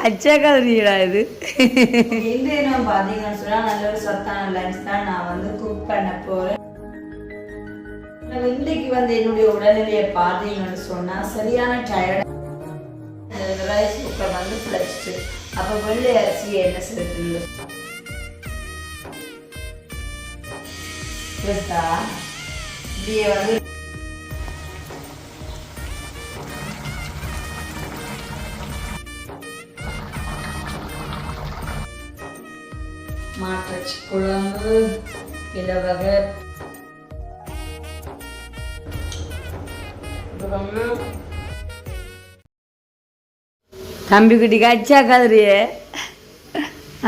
அச்சாக்காதீடா இது. எந்த இடம் பார்த்தீங்கன்னு சொன்னால் நல்ல ஒரு சத்தான லஞ்ச் தான் நான் வந்து குக் பண்ண போகிறேன் நம்ம இன்றைக்கு வந்து என்னுடைய உடல்நிலையை பார்த்தீங்கன்னு சொன்னால் சரியான டயர்ட் ரைஸ் குக்கர் வந்து பிழைச்சிட்டு அப்போ வெள்ளை அரிசியை என்ன செய்யுது இப்படியே வந்து மாற்றச்சி குழம்பு இலவகை. தம்பி குட்டிக்கு அச்சா கதறியே.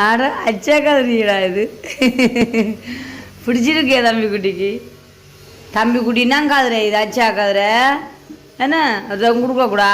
ஆட அச்சா கதறியடா இது. பிடிச்சிருக்கே தம்பி குட்டிக்கு. தம்பி குட்டினா காதுரை இது அச்சா கதற. என்ன அதை கொடுக்கக்கூடா?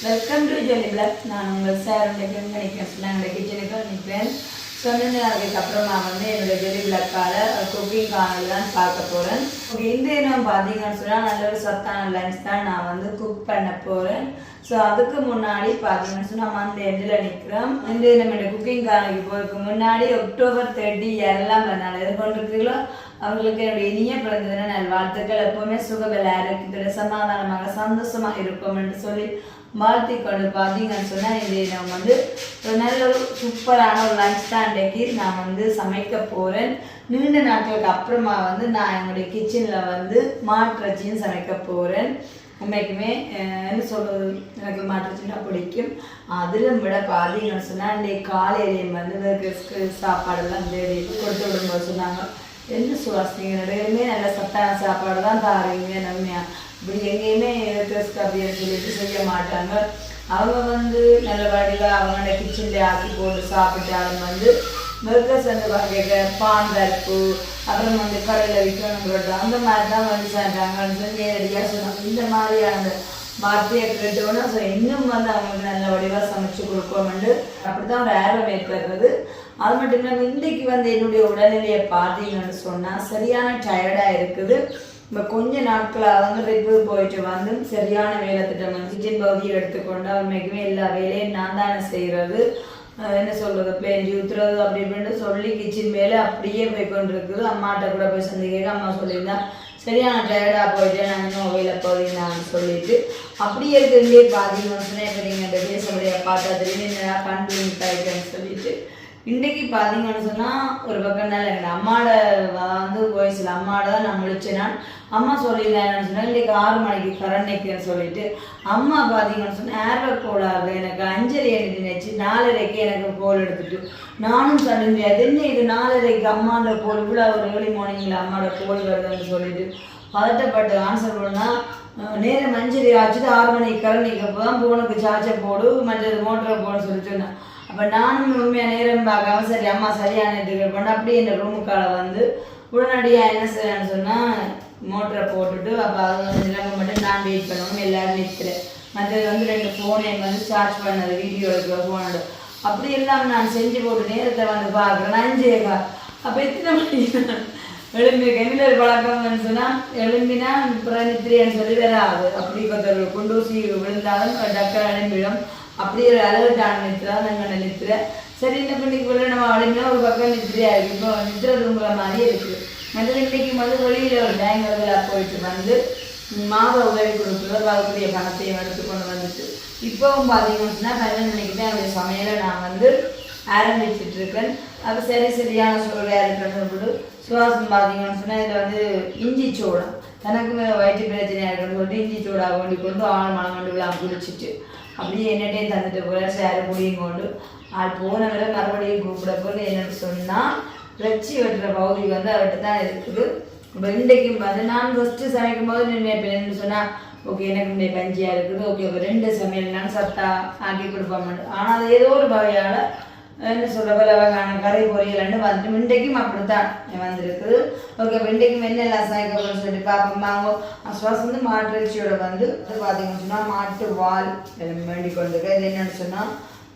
வெல்கம் டு ஜெல்லி பிளாக் நான் உங்கள் சார் உங்கள் நினைக்கிறேன் சொன்னால் என்னோட கிச்சனுக்கு நிற்பேன் சொன்னது அதுக்கப்புறம் நான் வந்து என்னோட ஜெல்லி பிளாக்கால குக்கிங் காணல் தான் பார்க்க போகிறேன் இந்த நம்ம பார்த்தீங்கன்னு சொன்னால் நல்ல ஒரு சத்தான லஞ்ச் தான் நான் வந்து குக் பண்ண போகிறேன் ஸோ அதுக்கு முன்னாடி பார்த்தீங்கன்னு சொன்னால் நம்ம அந்த எண்டில் நிற்கிறோம் இந்த நம்ம குக்கிங் காலைக்கு போகிறதுக்கு முன்னாடி அக்டோபர் தேர்ட்டி எல்லாம் நான் இது கொண்டிருக்கீங்களோ அவங்களுக்கு என்னுடைய இனிய பிறந்த தின நல் வாழ்த்துக்கள். எப்பவுமே சுகபல ஆரோக்கியத்தோட சமாதானமாக சந்தோஷமாக இருக்கும் என்று சொல்லி வாழ்த்தி கொண்டு பார்த்தீங்கன்னு சொன்னால் இது நான் வந்து ஒரு நல்ல ஒரு சூப்பரான ஒரு லஞ்ச் தான் இன்றைக்கு. நான் வந்து சமைக்க போகிறேன் நீண்ட நாட்களுக்கு அப்புறமா வந்து நான் என்னுடைய கிச்சனில் வந்து மாட்டிறச்சியும் சமைக்க போகிறேன் உண்மைக்குமே என்ன சொல்கிறது எனக்கு மாட்டுச்சுன்னா பிடிக்கும். அதிலும் விட பார்த்தீங்கன்னு சொன்னால் இன்றைக்கு காலையிலேயும் வந்து வெறுக்கு சாப்பாடெல்லாம் தேடி கொடுத்து விடும்போது சொன்னாங்க. என்ன சுவாசிங்க ரெண்டுமே நல்ல சத்தான சாப்பாடு தான் தாரீங்க நம்மையா இப்படி எங்கேயுமே டெஸ்ட் அப்படின்னு சொல்லிட்டு செய்ய மாட்டாங்க. அவங்க வந்து நல்ல வழியில் அவங்களோட கிச்சனில் ஆக்கி போட்டு சாப்பிட்டாலும் வந்து மெர்கஸ் வந்து வகைக பான் அப்புறம் வந்து கடையில் விற்கணும் அந்த மாதிரி தான் வந்து சாப்பிட்டாங்கன்னு சொல்லி நேரடியாக சொன்னாங்க இந்த மாதிரியான அந்த வார்த்தையை கேட்டோன்னா ஸோ இன்னும் வந்து அவங்களுக்கு நல்ல வடிவாக சமைச்சு கொடுப்போம்னு அப்படி தான் ஒரு ஆர்வம் ஏற்படுறது அது மட்டும் இல்லாமல் இன்றைக்கு வந்து என்னுடைய உடல்நிலையை பார்த்தீங்கன்னு சொன்னால் சரியான டயர்டாக இருக்குது. இப்போ கொஞ்ச நாட்களாக வந்து ரிப்பு போயிட்டு வந்து சரியான வேலை திட்டம் வந்து கிச்சன் பகுதியை எடுத்துக்கொண்டு உண்மைக்குமே எல்லா வேலையும் நான் தானே செய்கிறது என்ன சொல்கிறது பிளேஞ்சி ஊற்றுறது அப்படி இப்படின்னு சொல்லி கிச்சன் மேலே அப்படியே போய் கொண்டிருக்குது அம்மாட்ட கூட போய் சந்திக்க அம்மா சொல்லியிருந்தா சரியான டயர்டாக போயிட்டு நான் இன்னும் வேலை போகிறேன் சொல்லிட்டு அப்படியே இருக்கிறதே பார்த்தீங்கன்னு சொன்னால் இப்போ நீங்கள் இந்த முடியாது பார்த்தா தெரியும் என்னடா கண்டு சொல்லிட்டு இன்றைக்கு பார்த்தீங்கன்னு சொன்னால் ஒரு பக்கம் நல்ல எங்கள் அம்மாவோட வந்து வயசில் அம்மாவோட தான் நான் முழிச்சேன் நான். அம்மா சொல்லியிருந்தேன் சொன்னால் இன்றைக்கு ஆறு மணிக்கு கரண்ட் நிற்கிறேன்னு சொல்லிட்டு அம்மா பார்த்தீங்கன்னு சொன்னால் ஏர்வர்க் போடாது எனக்கு அஞ்சரை எனக்கு நினைச்சு நாலரைக்கு எனக்கு கோல் எடுத்துட்டு. நானும் சொல்ல முடியாது என்ன இது நாலரைக்கு அம்மாவோட கோல் இவ்வளோ ஒரு ஏர்லி மார்னிங்கில் அம்மாவோட கோல் வருதுன்னு சொல்லிட்டு. பதட்டப்பட்டு ஆன்சர் பண்ணால் நேரம் அஞ்சரை ஆச்சுட்டு ஆறு மணிக்கு கரண்ட் அப்போ தான் ஃபோனுக்கு சார்ஜர் போடு மற்றது மோட்டரை போட சொல்லி சொன்னேன். அப்போ நானும் உண்மையாக நேரம் பார்க்காம சரி அம்மா சரியான பண்ண அப்படியே இந்த ரூமுக்கால வந்து உடனடியாக என்ன செய்யலான்னு சொன்னால் மோட்டரை போட்டுட்டு அப்போ அது வந்து நிலைமை மட்டும் நான் வெயிட் பண்ணணும் எல்லாரும் நிற்கிறேன் மற்றது வந்து ரெண்டு ஃபோனை வந்து சார்ஜ் பண்ணது வீடியோ எடுக்கிற ஃபோனோட அப்படி எல்லாம் நான் செஞ்சு போட்டு நேரத்தை வந்து பார்க்குறேன். அஞ்சே கால் அப்போ எத்தனை மணி எழும்பி கெமிலர் பழக்கம்னு சொன்னால் எழும்பினா அப்புறம் நித்திரியன்னு சொல்லி வராது. அப்படி கொஞ்சம் குண்டூசி விழுந்தாலும் டக்கர் அனுப்பிடும் அப்படி ஒரு அலர்ட்டான நித்திரா நாங்கள் நித்திர சரி இந்த பண்ணிக்குள்ள நம்ம அழுமினா ஒரு பக்கம் நித்திரையா இருக்கு இப்போ நித்திர தூங்குற மாதிரியே இருக்கு. நல்ல இன்னைக்கு வந்து வெளியில் ஒரு பேங்கில் போயிட்டு வந்து மாத உதவி கொடுக்குறது வரக்கூடிய பணத்தையும் எடுத்துக்கொண்டு வந்துட்டு இப்போவும் பார்த்தீங்கன்னு சொன்னால் மணிக்கு தான் என்னுடைய சமையலை நான் வந்து ஆரம்பிச்சுட்டு இருக்கேன். அப்போ சரி சரியான சூழலாக இருக்கணும்னு சொல்லிட்டு சுவாசம் பார்த்தீங்கன்னு சொன்னால் இதில் வந்து இஞ்சி சோளம் தனக்கு வயிற்று பிரச்சனையாக இருக்குன்னு சொல்லிட்டு இஞ்சி சோடாக கொண்டு கொண்டு ஆள் மனம் கொண்டு விழா குளிச்சுட்டு அப்படியே என்னட்டையும் தந்துட்டு போல சேர முடியும் கொண்டு அது போன விட மறுபடியும் கூப்பிட என்ன என்னன்னு சொன்னால் வச்சு வெட்டுற பகுதி வந்து அவர்கிட்ட தான் இருக்குது இப்போ இன்றைக்கும் வந்து நான் ஃபஸ்ட்டு சமைக்கும் போது நினைப்பேன் சொன்னால் ஓகே எனக்கு இந்த பஞ்சியாக இருக்குது ஓகே ரெண்டு ரெண்டு நான் சத்தா ஆக்கி கொடுப்போம் ஆனால் அது ஏதோ ஒரு வகையால் என்ன சொல்கிற போல வகையான கறி பொரியல்னு வந்துட்டு இன்றைக்கும் அப்படித்தான் வந்திருக்கு ஓகே இப்போ இன்றைக்கும் என்னெல்லாம் சமைக்கணும்னு சொல்லிட்டு பார்ப்போம். அவங்க அஸ்வாஸ் வந்து மாட்டு இறைச்சியோட வந்து அது பார்த்தீங்கன்னு சொன்னால் மாட்டு வால் வேண்டி கொண்டிருக்கேன் இது என்னென்னு சொன்னால்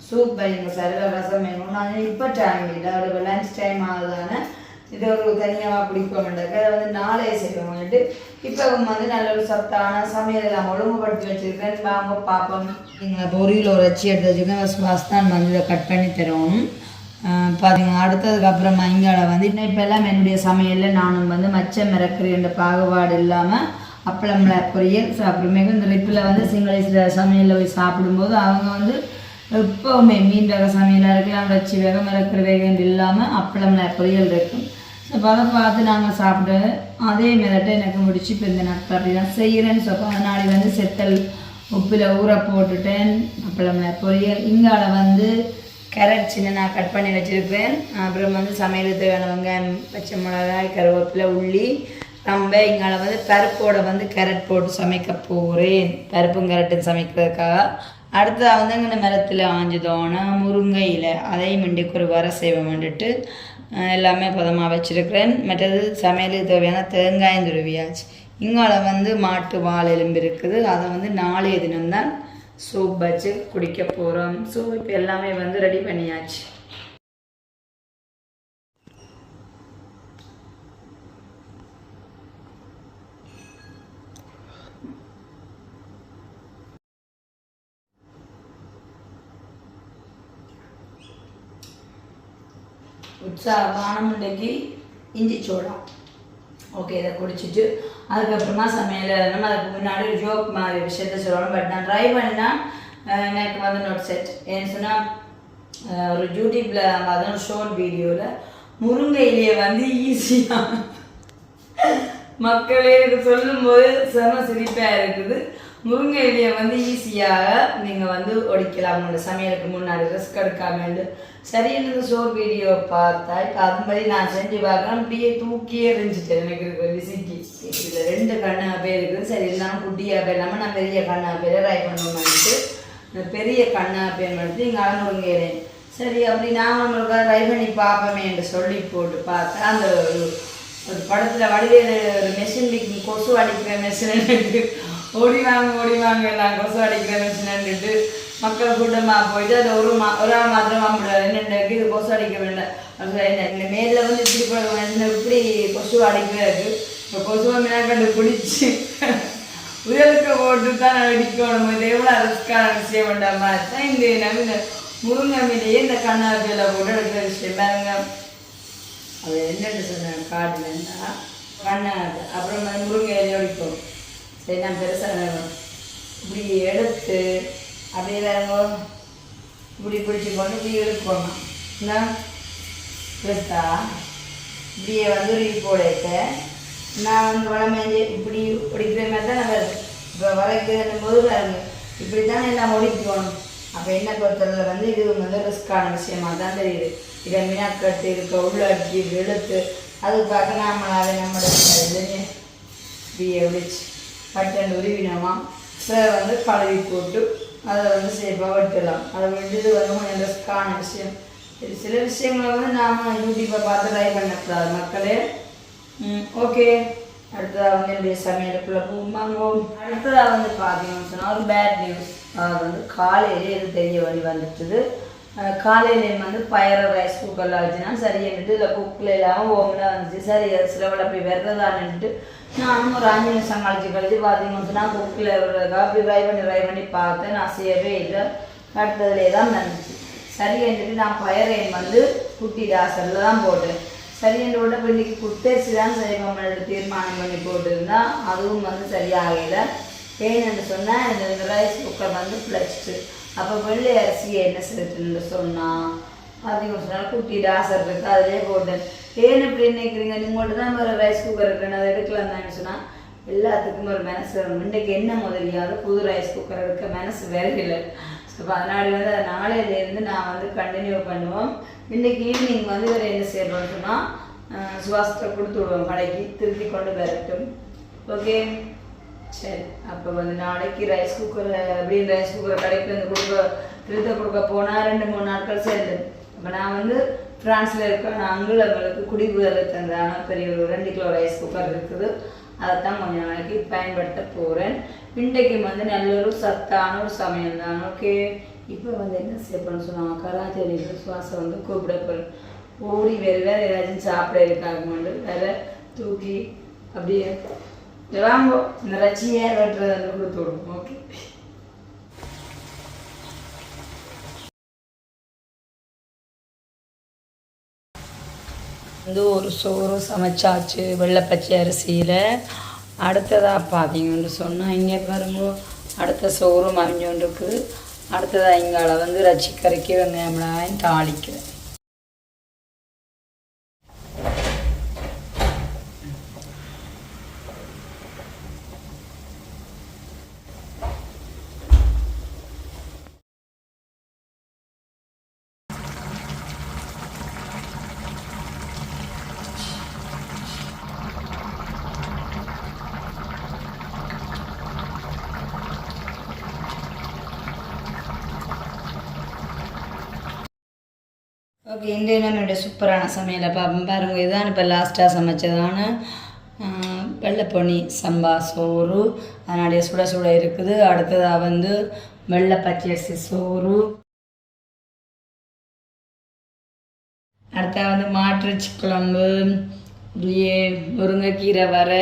சூப் வைங்க சார் ரசம் வேணும். நான் இப்போ டைம் இல்லை. ஒரு லஞ்ச் டைம் ஆகுதானே இது ஒரு தனியாக பிடிக்க மாட்டாங்க அதை வந்து நாளைய செய்வோம்ட்டு இப்போ வந்து நல்ல ஒரு சத்தான சமையல் எல்லாம் ஒழுங்குபடுத்தி வச்சுருக்கேன். வாங்க பார்ப்போம் நீங்கள் பொரியல் ஒரு வச்சு எடுத்து வச்சுருக்கேன் ஸ்வாஸ் தான் வந்து இதை கட் பண்ணி தருவோம். பார்த்தீங்க அடுத்ததுக்கு அப்புறமா வந்து இன்னும் இப்போ எல்லாம் என்னுடைய சமையலில் நானும் வந்து மச்சம் மிரக்கறின்ற பாகுபாடு இல்லாமல் அப்பளம்ல பொரியல் அப்புறமேக்கு இந்த ரிப்பில் வந்து சிங்கள சமையலில் போய் சாப்பிடும்போது அவங்க வந்து எப்போவுமே மீன் ரக சமையலாக இருக்கலாம் வச்சு வேகம் இறக்குற வேகம் இல்லாமல் அப்பளம்ல பொரியல் இருக்கும். பதம் பார்த்து நாங்கள் சாப்பிட்டு அதே மெதட்டை எனக்கு முடிச்சு இப்போ இந்த நாட்கள் அப்படி தான் செய்கிறேன்னு சொல்லுவோம் அதனாடி வந்து செத்தல் உப்பில் ஊற போட்டுட்டேன். அப்பளம்ல பொரியல். இங்கால வந்து கேரட் சின்ன நான் கட் பண்ணி வச்சுருப்பேன். அப்புறம் வந்து சமையலுக்கு தேவையான வெங்காயம் பச்சை மிளகாய் கருவேப்பிலை உள்ளி நம்ம இங்கால வந்து பருப்போட வந்து கேரட் போட்டு சமைக்க போகிறேன் பருப்பும் கேரட்டும் சமைக்கிறதுக்காக. அடுத்ததாக வந்து இங்கே மரத்தில் ஆஞ்சுதோன முருங்கை இலை அதையும் மண்டிக்கு ஒரு வர செய்வோம் வந்துட்டு எல்லாமே பதமாக வச்சுருக்கிறேன். மற்றது சமையலுக்கு தேவையான தேங்காயம் துருவியாச்சு. இங்கால வந்து மாட்டு வால் எலும்பு இருக்குது. அதை வந்து நாளைய தினம்தான் சூப் வச்சு குடிக்க போகிறோம் ஸோ இப்போ எல்லாமே வந்து ரெடி பண்ணியாச்சு. உற்சாகமான இஞ்சி சோளம் ஓகே இதை குடிச்சிட்டு அதுக்கப்புறமா சமையல் நம்ம அதுக்கு முன்னாடி ஒரு ஜோக் மாதிரி விஷயத்த சொல்லணும். பட் நான் ட்ரை பண்ணால் எனக்கு வந்து நோட் செட் ஏன்னு சொன்னால் ஒரு யூடியூப்பில் அதுவும் ஷோர்ட் வீடியோவில் முருங்கை இலையை வந்து ஈஸியாக மக்களே எனக்கு சொல்லும்போது செம சிரிப்பாக இருக்குது. முருங்கை இலையை வந்து ஈஸியாக நீங்கள் வந்து ஒடிக்கலாம். உங்களோட சமையலுக்கு முன்னாடி ரிஸ்க் எடுக்காமண்டு சரி இந்த ஷோர் வீடியோ பார்த்தா இப்போ அது மாதிரி நான் செஞ்சு பார்க்கலாம் அப்படியே தூக்கியே இருந்துச்சு எனக்கு இருக்கிற விசிக்கி. இதில் ரெண்டு கண்ணா பேர் இருக்குது. சரி இருந்தாலும் குட்டியாக பேர் இல்லாமல் நான் பெரிய கண்ணா பேரை ட்ரை பண்ணணும்னுட்டு இந்த பெரிய கண்ணா பேர் எடுத்து இங்கே அறநூறுங்க முருங்கையிலே சரி அப்படி நான் நம்மளுக்கு ட்ரை பண்ணி பார்ப்போமே என்று சொல்லி போட்டு பார்த்தா அந்த ஒரு ஒரு படத்தில் வடிவேலு ஒரு மெஷின் கொசு அடிக்கிற மெஷின் ஓடி வாங்க ஓடி வாங்க நான் கொசு அடிக்கிற மெஷின்ட்டு மக்கள் கூட்டமாக போயிட்டு அது ஒரு மா ஒரு ஆள் மாத்திரம் வாங்க ரெண்டு இது கொசு அடிக்க வேண்டாம். அது என்ன இந்த மேலில் வந்து இப்படி போடுவாங்க. வேண்டாம் இப்படி கொசு அடிக்கிறாரு இப்போ கொசுவை மினாக்கண்டு பிடிச்சி உயருக்கு போட்டு தான் அடிக்கணும் இது எவ்வளோ ரிஸ்க்கான விஷயம் வேண்டாமா தான் இந்த நவீன முருங்கை மீனையே இந்த கண்ணாப்பியில் போட்டு எடுக்கிற விஷயம் பாருங்க. அவர் என்னென்னு சொன்னாங்க காட்டுலன்னா கண்ணாது அப்புறம் முருங்கை இலையை ஒடிப்போம் சரி நான் பெருசாக இப்படி எடுத்து அப்படியே இப்படி பிடிச்சி கொண்டு இப்படி எடுப்போம் என்ன? பெருசா? இப்படியே வந்து ரீ போடைக்க நான் வந்து வளமேஞ்சி இப்படி பிடிக்கிற மாதிரி தான் நம்ம இப்போ வளைக்கிறதும் போது இப்படி தானே எல்லாம் ஒடிக்கணும். அப்போ என்ன பொறுத்தவரை வந்து இது வந்து ரிஸ்க்கான விஷயமா தான் தெரியுது. இதை மீனாக்கட்டு இருக்க உள்ள அடிச்சு இழுத்து அதுக்காக நாமளாவே நம்மளோட இதுன்னு இப்படியே ஒடிச்சு பட்டன் உருவினோமா? சில வந்து கழுவி போட்டு அதை வந்து சேஃபாக வெட்டலாம். அதை விட்டுட்டு வந்து கொஞ்சம் ரிஸ்க்கான விஷயம். இது சில விஷயங்களை வந்து நாம் யூடியூப்பை பார்த்து ட்ரை பண்ணக்கூடாது மக்களே. ஓகே. அடுத்ததாக வந்து என்னுடைய சமையலுக்குள்ளே பூமாங்கோம் அடுத்ததாக வந்து பார்த்தீங்கன்னு சொன்னால் ஒரு பேட் நியூஸ் அது வந்து காலையிலே இது தெரிய வழி வந்துட்டுது. அஹ் காலையிலே வந்து பயறு ரைஸ் குக்கரில் வச்சுனா சரி என்னட்டு இல்லை குக்கில் இல்லாமல் ஓமில் வந்துச்சு. சரி அது சிலவில் அப்படி வெறதான்னுட்டு நானும் ஒரு அஞ்சு நிமிஷம் கழிச்சு கழிச்சு பார்த்தீங்கன்னு சொன்னால் குக்கில் அப்படி ட்ரை பண்ணி ட்ரை பண்ணி பார்த்தேன் நான் செய்யவே இல்லை அடுத்ததுலேயே தான் வந்துச்சு சரி என்றுட்டு நான் பயரையும் வந்து குட்டி டாசரில் தான் போட்டேன் சரி என்று விட பிள்ளைக்கு குட்டரிசி தான் செய்வோம்னு தீர்மானம் பண்ணி போட்டிருந்தா அதுவும் வந்து சரியாகல ஏன்னு சொன்னால் இந்த ரைஸ் குக்கர் வந்து பிழைச்சிட்டு அப்போ வெள்ளை அரிசியை என்ன செய்யுதுன்னு சொன்னால் அதிகம் நாள் குட்டிட்டு ஆசை இருக்கு அதிலே போட்டேன். ஏன் இப்படி நினைக்கிறீங்க? நீங்கள்ட்ட தான் ஒரு ரைஸ் குக்கர் இருக்குன்னு அதை எடுக்கலாம் தான் சொன்னால் எல்லாத்துக்கும் ஒரு மனசு வரும் இன்றைக்கு என்ன முதலியாவது புது ரைஸ் குக்கர் எடுக்க மனசு வேற இல்லை ஸோ அதனால வந்து நாளையிலேருந்து நான் வந்து கண்டினியூ பண்ணுவோம். இன்றைக்கி ஈவினிங் வந்து இவர் என்ன செய்யறோம் சொன்னால் சுவாசத்தை கொடுத்து விடுவோம் கடைக்கு. திருத்தி கொண்டு வரட்டும். ஓகே சரி. அப்போ வந்து நாளைக்கு ரைஸ் குக்கர் அப்படின்னு ரைஸ் குக்கரை கடைக்கு வந்து கொடுக்க திருத்த கொடுக்க போனால் ரெண்டு மூணு நாட்கள் சேர்ந்து. இப்போ நான் வந்து ஃப்ரான்ஸில் இருக்க நான் அவங்களுக்கு குடிபுதலை தந்தான பெரிய ஒரு ரெண்டு கிலோ ரைஸ் குக்கர் இருக்குது. அதைத்தான் கொஞ்ச நாளைக்கு பயன்படுத்த போகிறேன் இன்றைக்கு வந்து நல்ல ஒரு சத்தான ஒரு சமையல் தான். ஓகே. இப்போ வந்து என்ன செய்யணும்னு சொன்னாங்க கலாச்சாரி சுவாசம் வந்து கூப்பிடப்படும் ஓடி வேறு வேறு ஏதாச்சும் சாப்பிட இருக்காங்க வேற தூக்கி அப்படியே வாங்கோ. இந்த ரச்சியை வெட்டுறது கொடுத்து விடுவோம். ஓகே. வந்து ஒரு சோறு சமைச்சாச்சு வெள்ளப்பச்சை அரிசியில். அடுத்ததாக பார்த்தீங்கன்னு சொன்னால் இங்கே பாருங்க அடுத்த சோறும் மறைஞ்சோண்டு இருக்குது. அடுத்ததாக இங்கால வந்து ரச்சிக்கரைக்கு வெங்காயம் தாளிக்கிறேன். ஓகே இன்றைய நம்மளுடைய சூப்பரான சமையலை பார்ப்போம் பாருங்கள் இதுதான் இப்போ லாஸ்ட்டாக சமைச்சதான ஆஹ், வெள்ளைப்பொனி சம்பா சோறு அதனுடைய சுட சுட இருக்குது அடுத்ததாக வந்து வெள்ளை பச்சரிசி சோறு அடுத்தா வந்து மாட்டுச்சி குழம்பு இப்படியே முருங்கைக்கீரை வர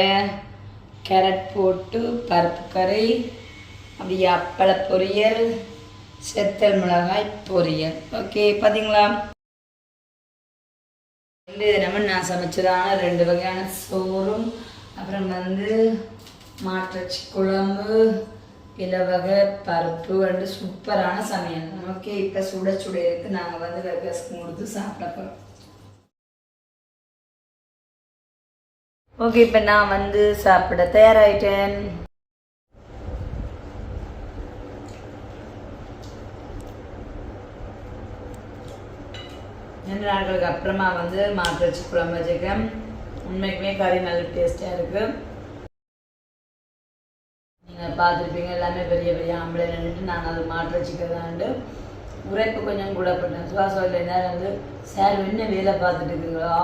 கேரட் போட்டு பருப்பு கறி அப்படியே அப்பள பொரியல் செத்தல் மிளகாய் பொரியல் ஓகே பார்த்தீங்களா ரெண்டு நம்ம நான் சமைச்சதான ரெண்டு வகையான சோறும் அப்புறம் வந்து மாற்றச்சி குழம்பு இலவகை பருப்பு வந்து சூப்பரான சமையல். ஓகே இப்போ சுட சுட இருக்கு. நாங்கள் வந்து வெகஸ்க்கு கொடுத்து சாப்பிட போகிறோம் ஓகே இப்போ நான் வந்து சாப்பிட தயாராகிட்டேன் ரெண்டு நாட்களுக்கு அப்புறமா வந்து மாட்டிறைச்சி குழம்பு வச்சுருக்கேன். உண்மைக்குமே கறி நல்ல டேஸ்ட்டாக இருக்குது நீங்கள் பார்த்துருப்பீங்க எல்லாமே பெரிய பெரிய ஆம்பளை நின்றுட்டு நான் அதை மாற்றி வச்சுக்கிறதாண்டு உரைப்பு கொஞ்சம் கூட பண்ணேன் சுவாசம் நேரம் வந்து சார் என்ன வேலை பார்த்துட்டு இருக்குங்களா?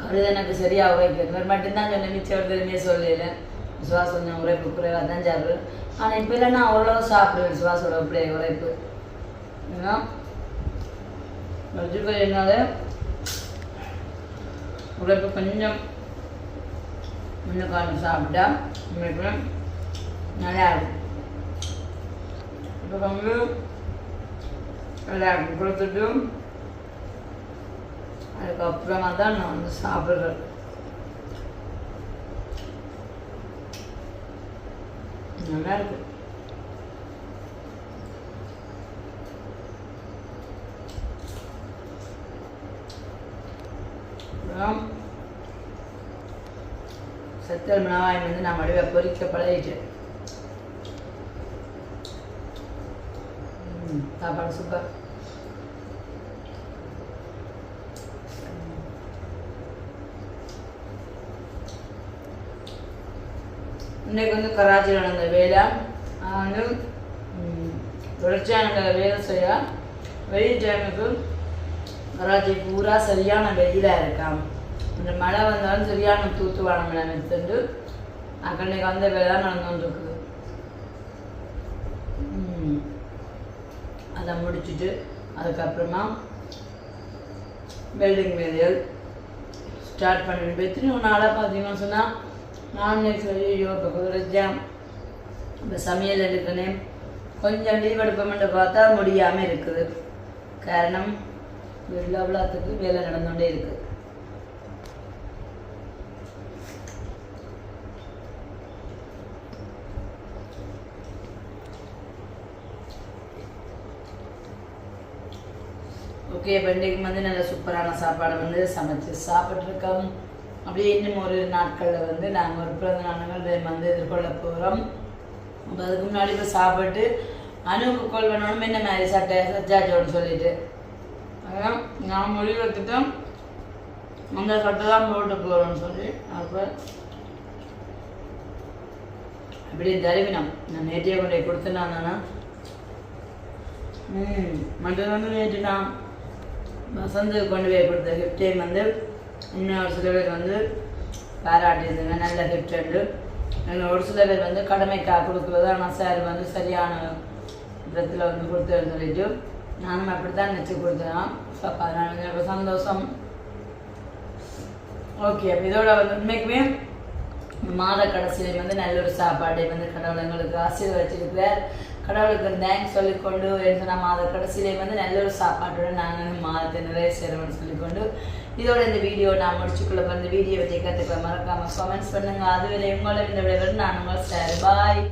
கழுத எனக்கு சரியாக உரைக்கிறது மாதிரி மட்டும்தான் சொன்னேன் மிச்சம் எதுவுமே சொல்லல. சுவாசம் கொஞ்சம் உரைப்பு குறைவாக தான் சாப்பிடுவேன் ஆனால் இப்போ இல்லை நான் அவ்வளோ சாப்பிடுவேன் சுவாசோட அப்படியே உரைப்பு. ஏன்னா வெஜிடபிள்னால உழைப்பு கொஞ்சம் முன்ன சாப்பிட்டா உங்களுக்கு நல்லாயிருக்கும். இப்போ வந்து எல்லாருக்கும் கொடுத்துட்டு அதுக்கப்புறமா தான் நான் வந்து சாப்பிட்றேன். நல்லா இருக்கு அப்புறம் சத்தல் மிளகாய் வந்து நான் வடிவ பொரிக்க பழகிட்டேன் சாப்பாடு சூப்பர் இன்னைக்கு வந்து கராச்சியில் நடந்த வேலை. வந்து தொடர்ச்சியாக நடந்த வேலை செய்ய வெயில் டைமுக்கு ராஜி பூரா சரியான வெயிலாக இருக்கான் இந்த மழை வந்தாலும் சரியான தூத்துவானம் மழை எடுத்துட்டு அக்கன்னைக்கு வந்த வேலை நடந்துட்டு இருக்குது அதை முடிச்சுட்டு அதுக்கப்புறமா வெல்டிங் வேலைகள் ஸ்டார்ட் பண்ணிட்டு எத்தனையோ நாளாக பார்த்தீங்கன்னு சொன்னால் நான் ஐயோ இப்போ குதிரைச்சான் இப்போ சமையல் எடுக்கணும் கொஞ்சம் லீவ் எடுப்போம்னு பார்த்தா முடியாமல் இருக்குது. காரணம் வீட்டில் வேலை நடந்துகிட்டே இருக்கு. ஓகே பண்டிகைக்கு வந்து நல்ல சூப்பரான சாப்பாடு வந்து சமைச்சு சாப்பிட்ருக்கோம் அப்படியே இன்னும் ஒரு நாட்களில் வந்து நாங்கள் ஒரு பிறந்த நாடுகள் வந்து எதிர்கொள்ள போகிறோம் அதுக்கு முன்னாடி இப்போ சாப்பிட்டு அணுவுக்கு கால் பண்ணணும். என்ன மாதிரி சட்டை? சச்சாச்சோன்னு சொல்லிட்டு. அதான் நான் முடிவு எடுத்துட்டேன் அந்த சட்டை தான் போட்டு போகிறோன்னு சொல்லி அப்போ இப்படி தருவினம். நான் நேற்றைய கொண்டு போய் கொடுத்துனானா ம் மற்றது வந்து நேற்று நான் வசந்து கொண்டு போய் கொடுத்த கிஃப்டையும் வந்து இன்னும் ஒரு சில பேர் வந்து பாராட்டியிருந்தாங்க நல்ல கிஃப்ட் இன்னும் ஒரு சில பேர் வந்து கடமைக்காக கொடுக்குறது ஆனால் சார் வந்து சரியான விதத்தில் வந்து கொடுத்து சொல்லிட்டு நானும் அப்படி தான் நினச்சி கொடுத்தேன் ஸோ அதனால் எனக்கு சந்தோஷம். ஓகே அப்போ இதோட வந்து உண்மைக்குமே மாத கடைசியில் வந்து நல்ல ஒரு சாப்பாடு வந்து கடவுள் எங்களுக்கு ஆசீர்வச்சிருக்கிறார் கடவுளுக்கு தேங்க்ஸ் சொல்லிக்கொண்டு சொன்னால் மாத கடைசியிலே வந்து நல்ல ஒரு சாப்பாட்டோட நாங்கள் மாதத்தை நிறைய சேரணும்னு சொல்லிக்கொண்டு இதோட இந்த வீடியோ நான் முடிச்சுக்குள்ள இந்த வீடியோ பற்றி கற்றுக்கலாம் மறக்காமல் கமெண்ட்ஸ் பண்ணுங்க. அதுவரை உங்களை இந்த விளைவர் நான் உங்கள் சார். பாய்